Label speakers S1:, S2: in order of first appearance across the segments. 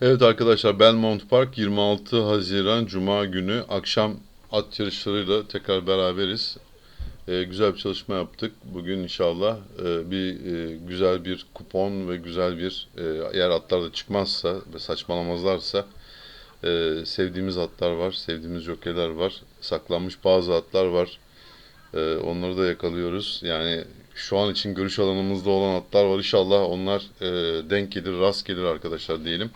S1: Evet arkadaşlar Belmont Park 26 Haziran Cuma günü akşam at yarışlarıyla tekrar beraberiz. Ee, güzel bir çalışma yaptık. Bugün inşallah e, bir e, güzel bir kupon ve güzel bir e, eğer atlar da çıkmazsa ve saçmalamazlarsa e, sevdiğimiz atlar var, sevdiğimiz jockeyler var, saklanmış bazı atlar var. E, onları da yakalıyoruz. Yani şu an için görüş alanımızda olan atlar var. İnşallah onlar e, denk gelir, rast gelir arkadaşlar diyelim.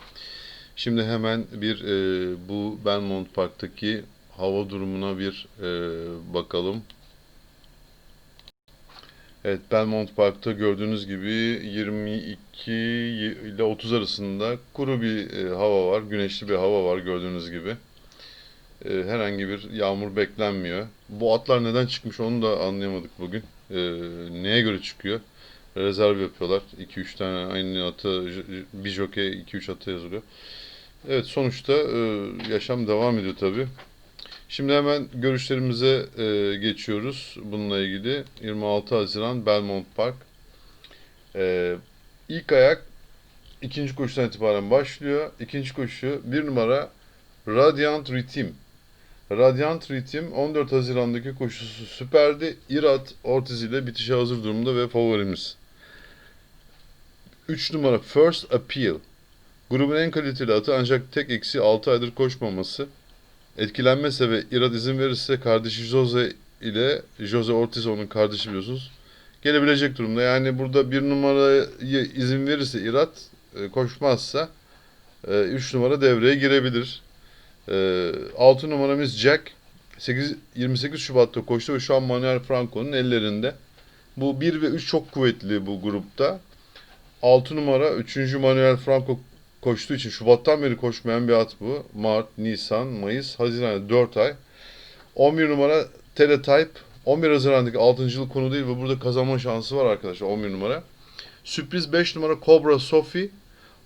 S1: Şimdi hemen bir e, bu Belmont Park'taki hava durumuna bir e, bakalım. Evet Belmont Park'ta gördüğünüz gibi 22 ile 30 arasında kuru bir e, hava var. Güneşli bir hava var gördüğünüz gibi. E, herhangi bir yağmur beklenmiyor. Bu atlar neden çıkmış onu da anlayamadık bugün. E, neye göre çıkıyor? Rezerv yapıyorlar. 2-3 tane aynı atı, bir jockey 2-3 atı yazılıyor. Evet sonuçta e, yaşam devam ediyor tabii. Şimdi hemen görüşlerimize e, geçiyoruz bununla ilgili. 26 Haziran Belmont Park. E, ilk ayak ikinci koşudan itibaren başlıyor. İkinci koşu bir numara Radiant Ritim. Radiant Ritim 14 Haziran'daki koşusu süperdi. Irat Ortiz ile bitişe hazır durumda ve favorimiz. 3 numara First Appeal. Grubun en kaliteli atı ancak tek eksi 6 aydır koşmaması. Etkilenmezse ve irad izin verirse kardeşi Jose ile Jose Ortiz onun kardeşi biliyorsunuz. Gelebilecek durumda. Yani burada bir numaraya izin verirse irad e, koşmazsa 3 numara devreye girebilir. 6 numaramız Jack 8, 28 Şubat'ta koştu ve şu an Manuel Franco'nun ellerinde. Bu 1 ve 3 çok kuvvetli bu grupta. 6 numara 3. Manuel Franco koştuğu için Şubat'tan beri koşmayan bir at bu. Mart, Nisan, Mayıs, Haziran 4 ay. 11 numara Teletype. 11 Haziran'daki 6. yıl konu değil ve burada kazanma şansı var arkadaşlar 11 numara. Sürpriz 5 numara Cobra Sophie.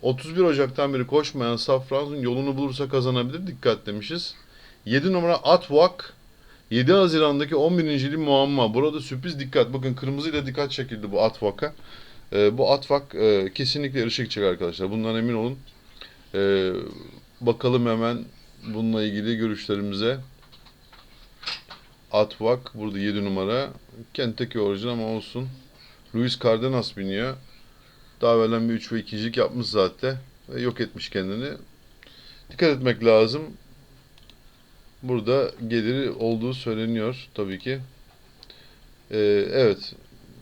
S1: 31 Ocak'tan beri koşmayan Safran'ın yolunu bulursa kazanabilir. Dikkat demişiz. 7 numara Atwak. 7 Haziran'daki 11. yılı muamma. Burada sürpriz dikkat. Bakın kırmızıyla dikkat çekildi bu Atwak'a. E, bu Atfak e, kesinlikle yarışa gidecek arkadaşlar. Bundan emin olun. E, bakalım hemen bununla ilgili görüşlerimize. Atfak burada 7 numara. Kentucky orijin ama olsun. Luis Cardenas biniyor. Daha evvelen bir 3 ve 2'cilik yapmış zaten. Ve yok etmiş kendini. Dikkat etmek lazım. Burada geliri olduğu söyleniyor tabii ki. Ee, evet.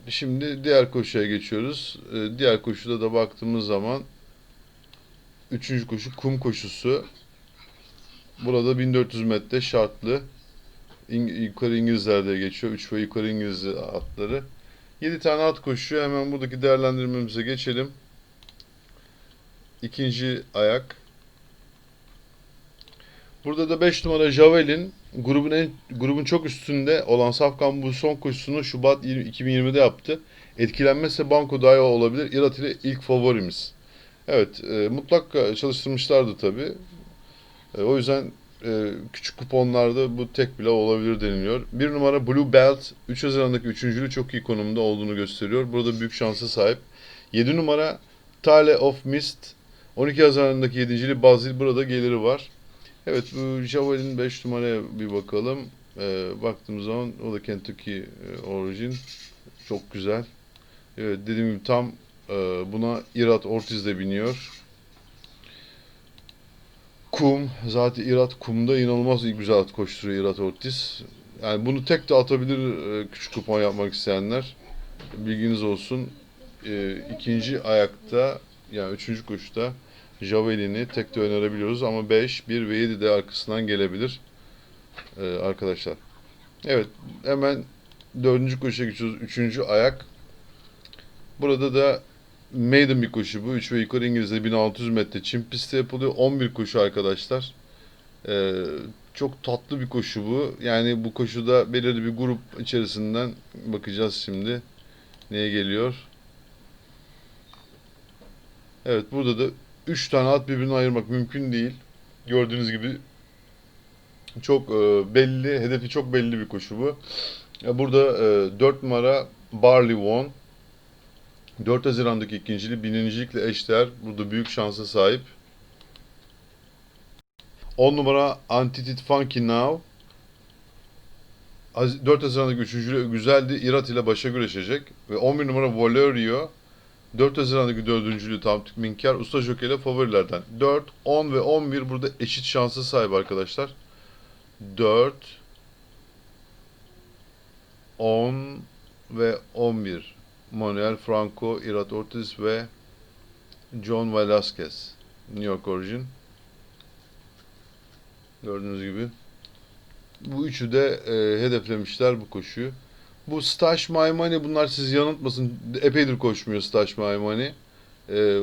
S1: Şimdi diğer koşuya geçiyoruz. Ee, diğer koşuda da baktığımız zaman üçüncü koşu kum koşusu. Burada 1400 metre şartlı. İng yukarı İngilizler'de geçiyor. 3 ve yukarı İngiliz atları. 7 tane at koşuyor. Hemen buradaki değerlendirmemize geçelim. İkinci ayak. Burada da 5 numara Javelin grubun en grubun çok üstünde olan Safkan bu son koşusunu Şubat 2020'de yaptı. Etkilenmezse Banko dahi olabilir. Irat ile ilk favorimiz. Evet, e, mutlak çalıştırmışlardı tabi. E, o yüzden e, küçük kuponlarda bu tek bile olabilir deniliyor. Bir numara Blue Belt 3 Haziran'daki üçüncülüğü çok iyi konumda olduğunu gösteriyor. Burada büyük şansa sahip. 7 numara Tale of Mist 12 Haziran'daki 7. Bazil burada geliri var. Evet bu Javelin 5 numaraya bir bakalım. Ee, baktığımız zaman o da Kentucky e, orijin. Çok güzel. Evet dediğim gibi tam e, buna Irat Ortiz de biniyor. Kum. Zaten Irat kumda inanılmaz güzel at koşturuyor Irat Ortiz. Yani bunu tek de atabilir e, küçük kupon yapmak isteyenler. Bilginiz olsun. E, ikinci ayakta yani üçüncü koşuda Javelin'i tek de önerebiliyoruz ama 5, 1 ve 7 de arkasından gelebilir ee, arkadaşlar. Evet hemen dördüncü koşuya geçiyoruz. Üçüncü ayak. Burada da maiden bir koşu bu. 3 ve yukarı İngilizce 1600 metre çim pistte yapılıyor. 11 koşu arkadaşlar. Ee, çok tatlı bir koşu bu. Yani bu koşuda belirli bir grup içerisinden bakacağız şimdi. Neye geliyor? Evet burada da 3 tane at birbirine ayırmak mümkün değil. Gördüğünüz gibi çok e, belli, hedefi çok belli bir koşu bu. E, burada e, 4 numara Barley One 4 Haziran'daki ikinciliği birincilikle eşdeğer. Burada büyük şansa sahip. 10 numara Antitit Funky Now. 4 Haziran'daki üçüncülüğü güzeldi. Irat ile başa güreşecek. Ve 11 numara Valerio. 4 Haziran'daki dördüncülüğü tam Minkar. Usta Jockey ile favorilerden. 4, 10 ve 11 burada eşit şansa sahip arkadaşlar. 4, 10 ve 11. Manuel Franco, Irat Ortiz ve John Velasquez. New York Origin. Gördüğünüz gibi. Bu üçü de e, hedeflemişler bu koşuyu. Bu Stash My Money bunlar sizi yanıltmasın. Epeydir koşmuyor Stash My Money. E,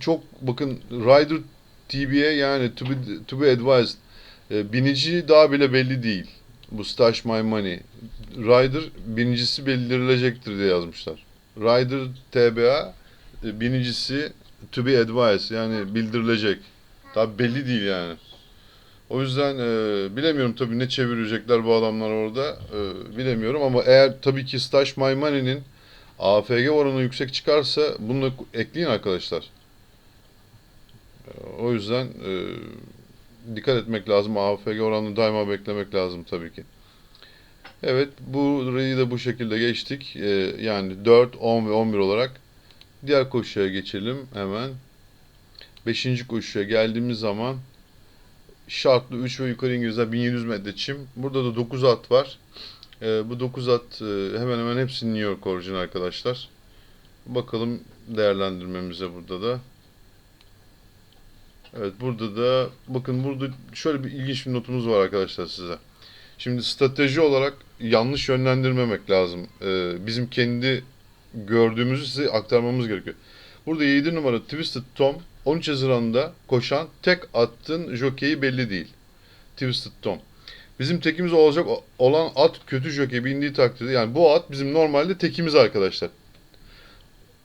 S1: çok bakın Rider TBA yani to be, to be advised. E, binici daha bile belli değil. Bu Stash My Money. Rider binicisi bildirilecektir diye yazmışlar. Rider TBA e, binicisi to be advised yani bildirilecek. Daha belli değil yani. O yüzden e, bilemiyorum tabii ne çevirecekler bu adamlar orada e, bilemiyorum ama eğer tabii ki Stash My Money'nin AFG oranı yüksek çıkarsa bunu ekleyin arkadaşlar. E, o yüzden e, dikkat etmek lazım. AFG oranını daima beklemek lazım tabii ki. Evet burayı da bu şekilde geçtik. E, yani 4, 10 ve 11 olarak. Diğer koşuya geçelim hemen. Beşinci koşuya geldiğimiz zaman şartlı 3 ve yukarı İngilizler 1700 metre çim. Burada da 9 at var. Ee, bu 9 at e, hemen hemen hepsi New York orijin arkadaşlar. Bakalım değerlendirmemize burada da. Evet burada da bakın burada şöyle bir ilginç bir notumuz var arkadaşlar size. Şimdi strateji olarak yanlış yönlendirmemek lazım. Ee, bizim kendi gördüğümüzü size aktarmamız gerekiyor. Burada 7 numara Twisted Tom 13 Haziran'da koşan tek attın jokeyi belli değil. Twisted Tom. Bizim tekimiz olacak olan at kötü jokey bindiği takdirde yani bu at bizim normalde tekimiz arkadaşlar.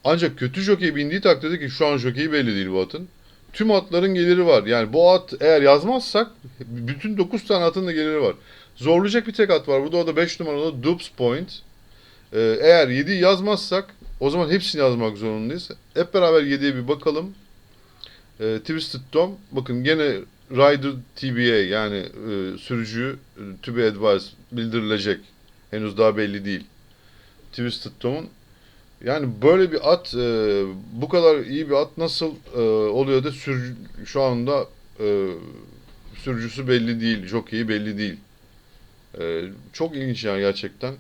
S1: Ancak kötü jokey bindiği takdirde ki şu an jokeyi belli değil bu atın. Tüm atların geliri var. Yani bu at eğer yazmazsak bütün 9 tane atın da geliri var. Zorlayacak bir tek at var. Burada o da 5 numaralı Dubs Point. Ee, eğer 7'yi yazmazsak o zaman hepsini yazmak zorundayız. Hep beraber 7'ye bir bakalım. Ee, Twisted Tom. Bakın gene Rider TBA yani e, sürücü e, to be bildirilecek. Henüz daha belli değil. Twisted Tom'un yani böyle bir at e, bu kadar iyi bir at nasıl e, oluyor da sür, şu anda e, sürücüsü belli değil, jokeyi belli değil. E, çok ilginç yani gerçekten.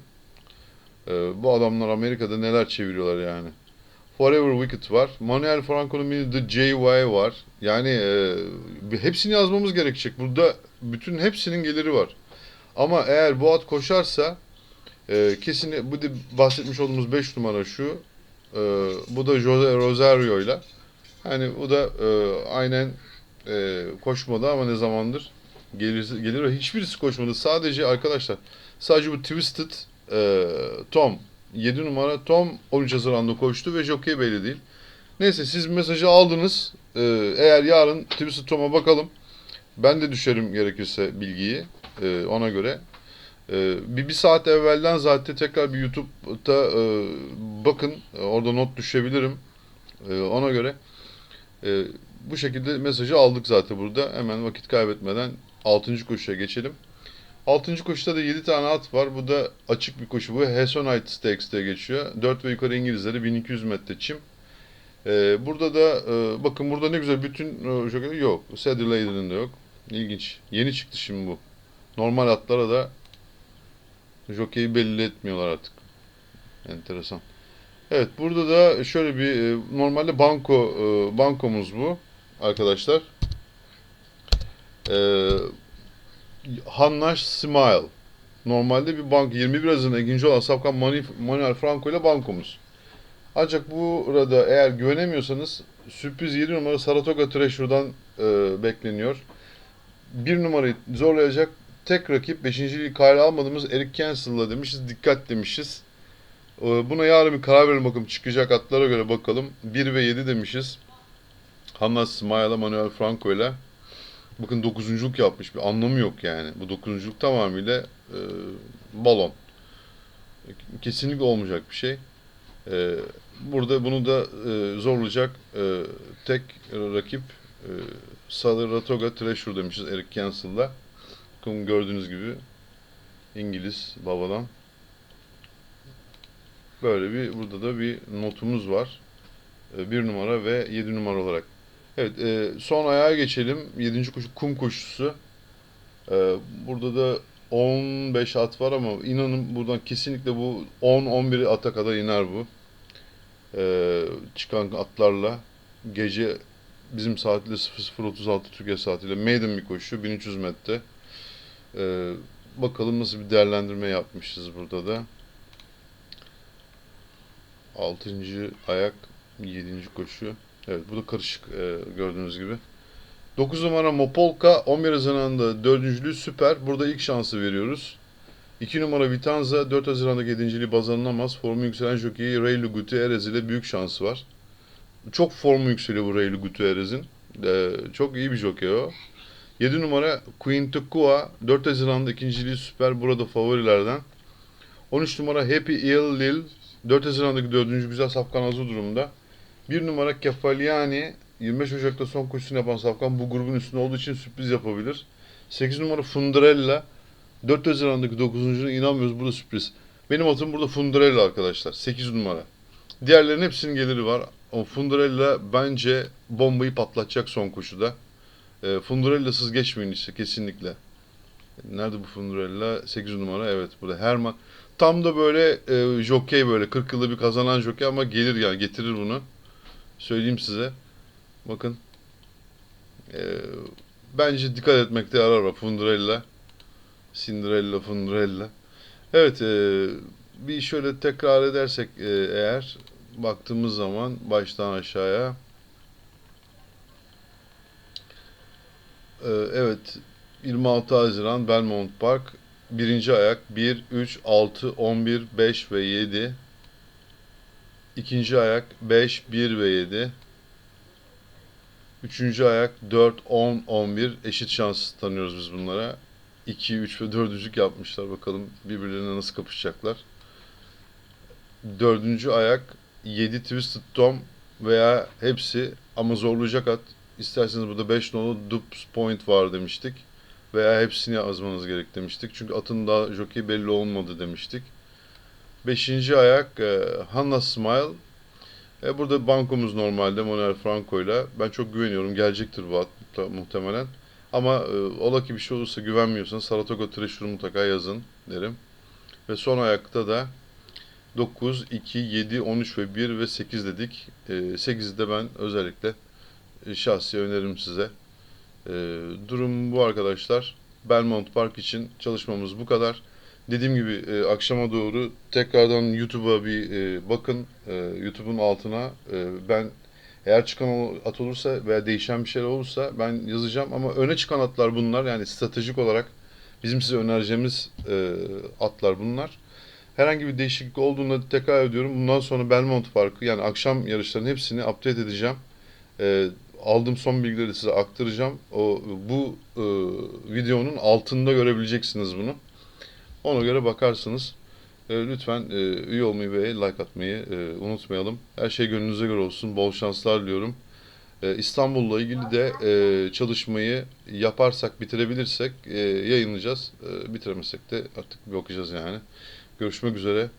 S1: E, bu adamlar Amerika'da neler çeviriyorlar yani. Forever Wicked var. Manuel Franco'nun bir The JY var. Yani e, hepsini yazmamız gerekecek. Burada bütün hepsinin geliri var. Ama eğer bu at koşarsa e, kesin bu da bahsetmiş olduğumuz 5 numara şu. E, bu da Jose Rosario ile. Hani bu da e, aynen e, koşmadı ama ne zamandır gelir gelir hiçbirisi koşmadı. Sadece arkadaşlar sadece bu Twisted e, Tom 7 numara Tom 13 Haziran'da koştu ve jockey belli değil. Neyse siz mesajı aldınız. Ee, eğer yarın Twisted Tom'a bakalım. Ben de düşerim gerekirse bilgiyi e, ona göre. E, bir, bir saat evvelden zaten tekrar bir YouTube'da e, bakın. Orada not düşebilirim. E, ona göre. E, bu şekilde mesajı aldık zaten burada. Hemen vakit kaybetmeden 6. koşuya geçelim. Altıncı koşuda da 7 tane at var. Bu da açık bir koşu. Bu Hessonite Stakes diye geçiyor. 4 ve yukarı İngilizleri 1200 metre çim. Ee, burada da e, bakın burada ne güzel bütün e, yok. Cedar Lady'nin de yok. İlginç. Yeni çıktı şimdi bu. Normal atlara da jokeyi belli etmiyorlar artık. Enteresan. Evet burada da şöyle bir e, normalde banko e, bankomuz bu arkadaşlar. Eee Hannaş Smile. Normalde bir bank 21 Haziran'da ikinci olan Safkan Manuel Franco ile bankomuz. Ancak burada eğer güvenemiyorsanız sürpriz 7 numara Saratoga Treasure'dan e, bekleniyor. Bir numarayı zorlayacak tek rakip 5. lig kaydı almadığımız Eric Cancel'la demişiz. Dikkat demişiz. E, buna yarın bir karar verelim bakalım. Çıkacak atlara göre bakalım. 1 ve 7 demişiz. Hanna Smile'a Manuel Franco ile. Bakın dokuzunculuk yapmış. Bir anlamı yok yani. Bu dokuzunculuk tamamıyla e, balon. Kesinlikle olmayacak bir şey. E, burada bunu da e, zorlayacak e, tek rakip e, Saratoga Treasure demişiz Eric Cancel'la. Bakın gördüğünüz gibi İngiliz babadan. Böyle bir burada da bir notumuz var. 1 numara ve 7 numara olarak. Evet, e, son ayağa geçelim. 7. koşu kum koşusu. E, burada da 15 at var ama inanın buradan kesinlikle bu 10-11 ata kadar iner bu. E, çıkan atlarla gece bizim saatiyle 00.36 Türkiye saatiyle maiden bir koşu 1300 metre. E, bakalım nasıl bir değerlendirme yapmışız burada da. 6. ayak 7. koşu. Evet bu da karışık e, gördüğünüz gibi. 9 numara Mopolka 11 Haziran'da 4. süper. Burada ilk şansı veriyoruz. 2 numara Vitanza 4 Haziran'da 7. baz alınamaz. Formu yükselen jokeyi Raylu Gutierrez ile büyük şansı var. Çok formu yükseliyor bu Raylu Gutierrez'in. E, çok iyi bir jokey o. 7 numara Queen Tukua 4 Haziran'da ikinciliği süper. Burada favorilerden. 13 numara Happy Ill Lil 4 Haziran'daki 4. güzel safkan hazır durumda. 1 numara Kefaliani 25 Ocak'ta son koşusunu yapan safkan bu grubun üstünde olduğu için sürpriz yapabilir. 8 numara Fundarella 4 Haziran'daki 9. inanmıyoruz burada sürpriz. Benim atım burada Fundarella arkadaşlar. 8 numara. Diğerlerinin hepsinin geliri var. Ama Fundarella bence bombayı patlatacak son koşuda. E, Fundarella'sız geçmeyin işte kesinlikle. Nerede bu Fundarella? 8 numara evet burada. Herman. Tam da böyle e, jokey böyle 40 yılda bir kazanan jokey ama gelir yani getirir bunu. Söyleyeyim size. Bakın. E, bence dikkat etmekte yarar var. Fundarella. Cinderella, Fundarella. Evet e, bir şöyle tekrar edersek e, eğer baktığımız zaman baştan aşağıya e, evet 26 Haziran Belmont Park birinci ayak 1, 3, 6, 11, 5 ve 7 İkinci ayak 5, 1 ve 7 Üçüncü ayak 4, 10, 11 eşit şans tanıyoruz biz bunlara. 2, 3 ve 4'lük yapmışlar. Bakalım birbirlerine nasıl kapışacaklar. Dördüncü ayak 7 Twisted Tom veya hepsi ama zorlayacak at. İsterseniz burada 5 nolu Dupes Point var demiştik. Veya hepsini yazmanız gerek demiştik. Çünkü atın daha jockey belli olmadı demiştik. Beşinci ayak e, Hanna Smile. E, burada bankomuz normalde Monel Franco ile. Ben çok güveniyorum. Gelecektir bu at muhte- muhtemelen. Ama e, ola ki bir şey olursa güvenmiyorsanız Saratoga Treasure'ı mutlaka yazın derim. Ve son ayakta da 9, 2, 7, 13 ve 1 ve 8 dedik. E, 8'i de ben özellikle e, şahsi öneririm size. Ee, durum bu arkadaşlar. Belmont Park için çalışmamız bu kadar. Dediğim gibi e, akşama doğru tekrardan YouTube'a bir e, bakın. E, YouTube'un altına e, ben eğer çıkan at olursa veya değişen bir şeyler olursa ben yazacağım. Ama öne çıkan atlar bunlar. Yani stratejik olarak bizim size önereceğimiz e, atlar bunlar. Herhangi bir değişiklik olduğunda tekrar ediyorum. Bundan sonra Belmont Parkı yani akşam yarışlarının hepsini update edeceğim. E, aldığım son bilgileri size aktaracağım. O bu e, videonun altında görebileceksiniz bunu. Ona göre bakarsınız. E, lütfen e, üye olmayı ve like atmayı e, unutmayalım. Her şey gönlünüze göre olsun. Bol şanslar diliyorum. E, İstanbul'la ilgili de e, çalışmayı yaparsak, bitirebilirsek e, yayınlayacağız. E, bitiremezsek de artık bakacağız yani. Görüşmek üzere.